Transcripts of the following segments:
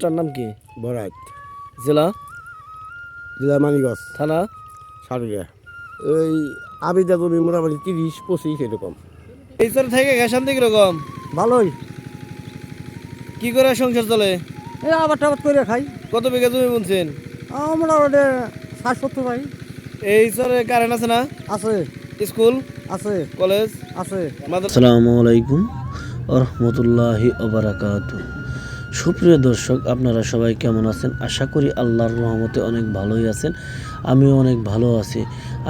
চরটার নাম কি? বরাত। জেলা? জেলা মানিগঞ্জ থানা? সারুয়া ওই আবিদা জমি মোটামুটি তিরিশ পঁচিশ এরকম। এই চর থেকে শান্তি কীরকম ভালোই। কি করে সংসার চলে? এই আবার টাবার করে খাই। কত বিঘা জমি বুনছেন? মোটামুটি ষাট সত্তর ভাই। এই চরে কারেন্ট আছে না? আছে। স্কুল? আছে। কলেজ? আছে। আসসালামু আলাইকুম রহমতুল্লাহি অবরাকাত সুপ্রিয় দর্শক, আপনারা সবাই কেমন আছেন? আশা করি আল্লাহর রহমতে অনেক ভালোই আছেন। আমিও অনেক ভালো আছি।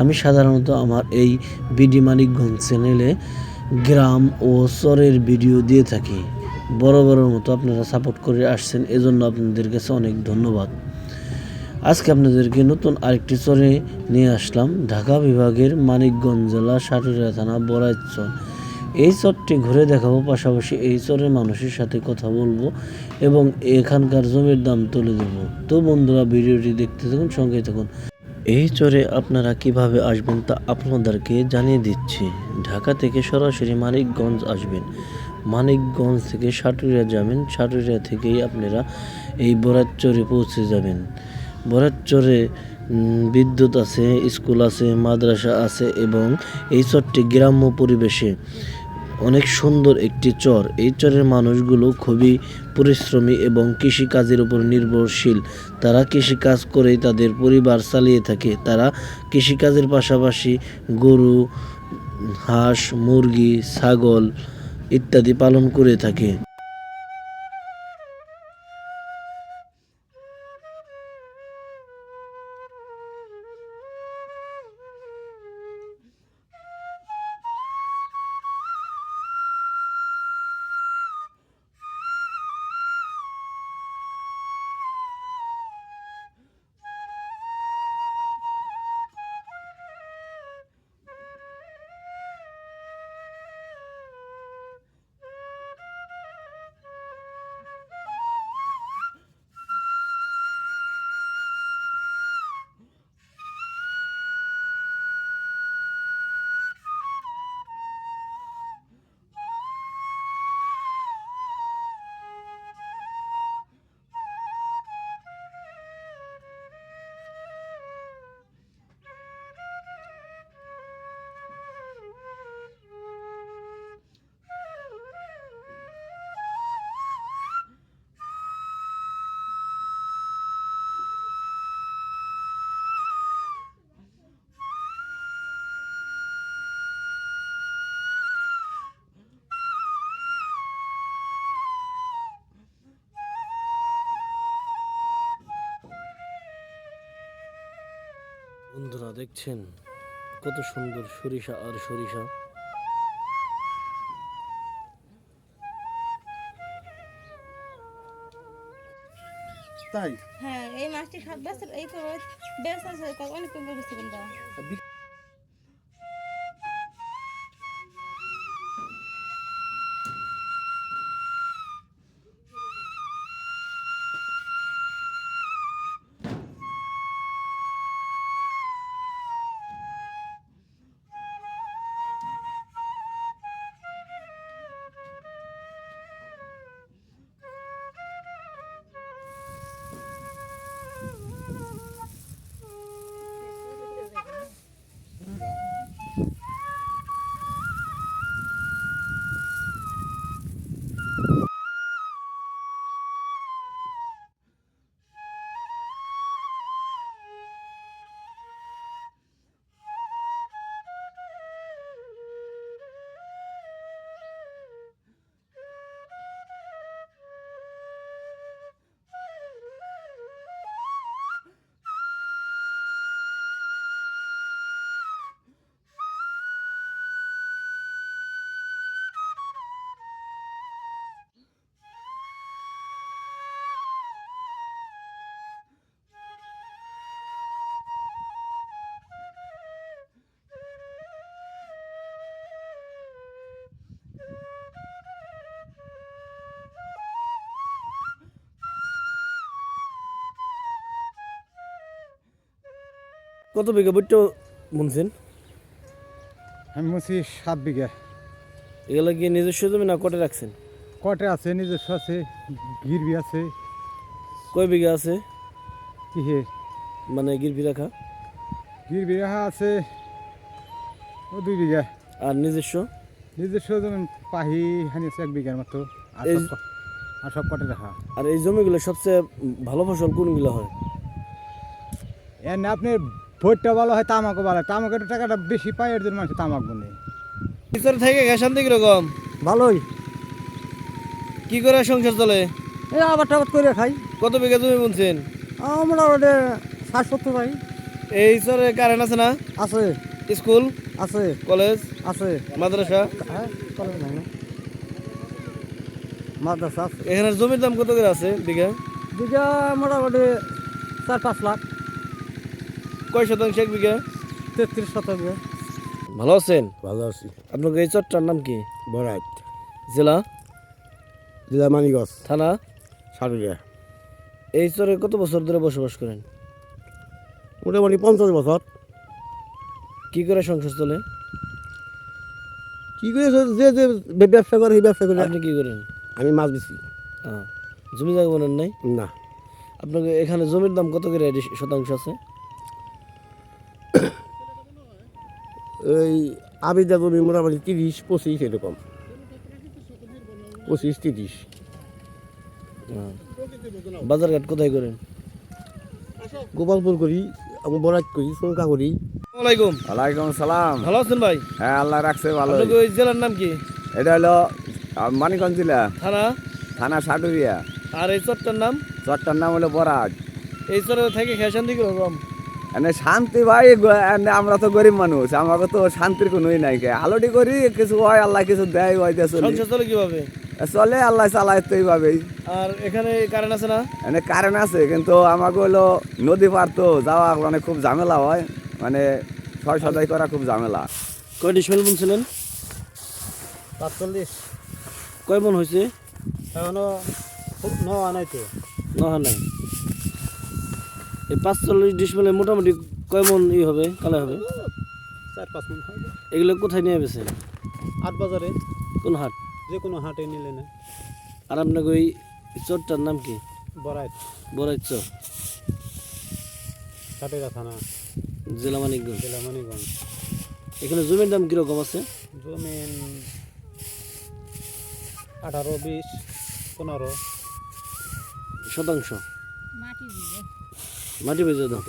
আমি সাধারণত আমার এই বিডি মানিকগঞ্জ চ্যানেলে গ্রাম ও চরের ভিডিও দিয়ে থাকি। বড় বড় মতো আপনারা সাপোর্ট করে আসছেন, এজন্য আপনাদের কাছে অনেক ধন্যবাদ। আজকে আপনাদেরকে নতুন আরেকটি চরে নিয়ে আসলাম, ঢাকা বিভাগের মানিকগঞ্জ জেলা সাটুরিয়া থানা বড়াইত চর এই চরটি ঘুরে দেখাবো, পাশাপাশি এই চরের মানুষের সাথে কথা বলব এবং এখানকার জমির দাম তুলে দেবো তো বন্ধুরা, ভিডিওটি দেখতে থাকুন সঙ্গে থাকুন। এই চরে আপনারা কীভাবে আসবেন তা আপনাদেরকে জানিয়ে দিচ্ছি। ঢাকা থেকে সরাসরি মানিকগঞ্জ আসবেন। মানিকগঞ্জ থেকে সাটুরিয়া যাবেন। সাটুরিয়া থেকেই আপনারা এই বরাত বরাতচরে পৌঁছে যাবেন। বরাতচরে বিদ্যুৎ আছে, স্কুল আছে, মাদ্রাসা আছে এবং এই চরটি গ্রাম্য পরিবেশে। অনেক সুন্দর একটি চর। এই চরের মানুষগুলো খুবই পরিশ্রমী এবং কৃষিকাজের উপর নির্ভরশীল। তারা কৃষিকাজ করেই তাদের পরিবার চালিয়ে থাকে। তারা কৃষিকাজের পাশাপাশি গরু, হাঁস, মুরগি, ছাগল ইত্যাদি পালন করে থাকে। বন্ধুরা দেখছেন কত সুন্দর সরিষা আর সরিষা। তাই? হ্যাঁ এই মাছটি সাত বছর এই তো অনেক কম বেশি কত বিঘা বুট্টো বুনছেন? আমি বলছি সাত বিঘা। এগুলো কি নিজস্ব জমি না কটে রাখছেন? কটে আছে নিজস্ব আছে গিরবি আছে। কয় বিঘা আছে? কিহে মানে গিরবি রাখা? গির বিঘা আছে ও দুই বিঘা। আর নিজস্ব? নিজস্ব যেমন পাহি হানি আছে এক বিঘার মতো। আর সব ক- কটে রাখা। আর এই জমিগুলো সবচেয়ে ভালো ফসল কোনগুলো হয়? এর না আপনার ভোটটা ভালো হয় তামাকও ভালো তামাকের টাকাটা বেশি পায় এর জন্য মানুষ তামাক বনে এই চরে থেকে ঘাস আনতে কীরকম ভালোই। কি করে সংসার চলে? এই আবার টাবার করে খাই। কত বিঘা জমি বুনছেন? আমরা ওটা ষাট সত্তর ভাই। এই চরে কারেন্ট আছে না? আছে। স্কুল? আছে। কলেজ? আছে। মাদ্রাসা? হ্যাঁ কলেজ নাই না। মাদ্রাসা আছে। এখানে জমির দাম কত করে আছে বিঘা? বিঘা মোটামুটি চার পাঁচ লাখ। কয় শতাংশ এক বিঘা? তেত্রিশ শতাংশ। ভালো আছেন? ভালো আছি। আপনার এই চরটার নাম কি? বরাইট জেলা? জেলা মানিগঞ্জ থানা? সারুলিয়া। এই চরে কত বছর ধরে বসবাস করেন? মোটামুটি পঞ্চাশ বছর। কি করে সংসার চলে কি করে যে যে ব্যবসা করে সেই ব্যবসা করে। আপনি কি করেন? আমি মাছ বেশি আহ, জমি জায়গা বলেন নাই? না। আপনাকে এখানে জমির দাম কত করে শতাংশ আছে? ওই আবিদা জমি মোটামুটি তিরিশ পঁচিশ এরকম। পঁচিশ তিরিশ। বাজারঘাট কোথায় করেন? গোপালপুর করি আমি বরাত করি চৌকা করি। ওয়ালাইকুম ওয়ালাইকুম সালাম। ভালো আছেন ভাই? হ্যাঁ আল্লাহ রাখছে ভালো ওই জেলার নাম কি? এটা হলো মানিকগঞ্জ জেলা। থানা? থানা সাটুরিয়া। আর এই চরটার নাম? চরটার নাম হলো বরাজ এই চরে থেকে খেসান্তি কীরকম এনে শান্তি ভাই এনে আমরা তো গরিব মানুষ আমাকে তো শান্তির কোনোই নাই কে। আলোটি করি কিছু হয় আল্লাহ কিছু দেয় হয় দিয়ে চলি। চলে কীভাবে? চলে আল্লাহ চালায় তো এইভাবেই। আর এখানে কারেন্ট আছে না? এনে কারেন্ট আছে কিন্তু আমাকে হলো নদী পার তো যাওয়া মানে খুব ঝামেলা হয়। মানে ছয় সদাই করা খুব ঝামেলা। কয়টি শোল বুনছিলেন পাঁচচল্লিশ কয় মন হয়েছে? এখনও নয় নাই তো। নহা নাই। এই পাঁচচল্লিশ ডিসমেলে মোটামুটি কয় মন ই হবে? কালে হবে? চার পাঁচ মিনিট হয় এগুলো কোথায় নিয়ে গেছেন আট বাজারে। কোন হাট? যে কোনো হাটে নিলে না। আর আপনাকে ওই চরটার নাম কি? বরাইট বড়াই চর। সাটেরা থানা। জেলা মানিকগঞ্জ। জেলা মানিগঞ্জ এখানে জমির দাম কীরকম আছে? জমিন আঠারো বিশ পনেরো। শতাংশ। মাটি বেজে দাও।